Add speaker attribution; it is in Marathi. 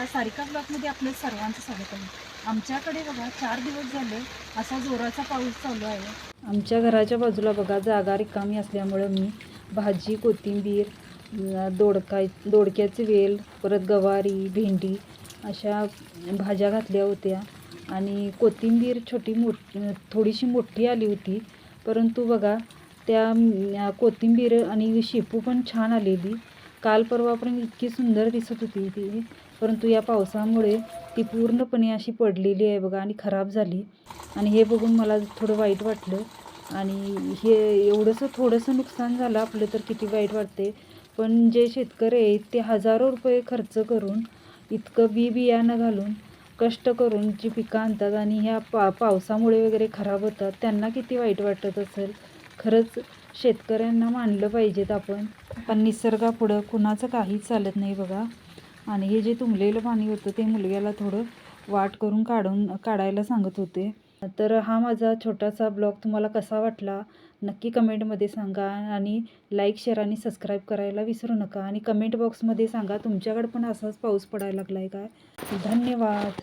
Speaker 1: नमस्कार सारिका ब्लॉकमध्ये आपलं सर्वांचं स्वागत आहे. आमच्याकडे बघा चार दिवस झाले असा जोराचा पाऊस चालू आहे. आमच्या घराच्या बाजूला बघा जागा रिकामी असल्यामुळं मी भाजी कोथिंबीर दोडकाय दोडका दोडक्याचे वेल परत गवारी भेंडी अशा भाज्या घातल्या होत्या. आणि कोथिंबीर छोटी मोठ थोडीशी मोठी आली होती. परंतु बघा त्या कोथिंबीर आणि शेपू पण छान आलेली. काल परवापर्यंत इतकी सुंदर दिसत होती ती. परंतु या पावसामुळे ती पूर्णपणे अशी पडलेली आहे बघा आणि खराब झाली. आणि हे बघून मला थोडं वाईट वाटलं. आणि हे एवढंसं थोडंसं नुकसान झालं आपलं तर किती वाईट वाटते. पण जे शेतकरी आहेत ते हजारो रुपये खर्च करून इतकं बी बियाणं घालून कष्ट करून जी पिकं आणतात आणि ह्या पा पावसामुळे वगैरे खराब होतात त्यांना किती वाईट वाटत असेल? खरंच शेतकऱ्यांना मानलं पाहिजेत आपण. पण निसर्गापुढं कुणाचं काहीच चालत नाही बघा. आणि हे जे तुंबलेलं पाणी होतं ते मुलग्याला थोडं वाट करून काढून काढायला सांगत होते. तर हा माझा छोटासा ब्लॉग तुम्हाला कसा वाटला नक्की कमेंटमध्ये सांगा. आणि लाईक शेअर आणि सबस्क्राईब करायला विसरू नका. आणि कमेंट बॉक्समध्ये सांगा तुमच्याकडे पण असाच पाऊस पडायला लागला आहे काय? धन्यवाद.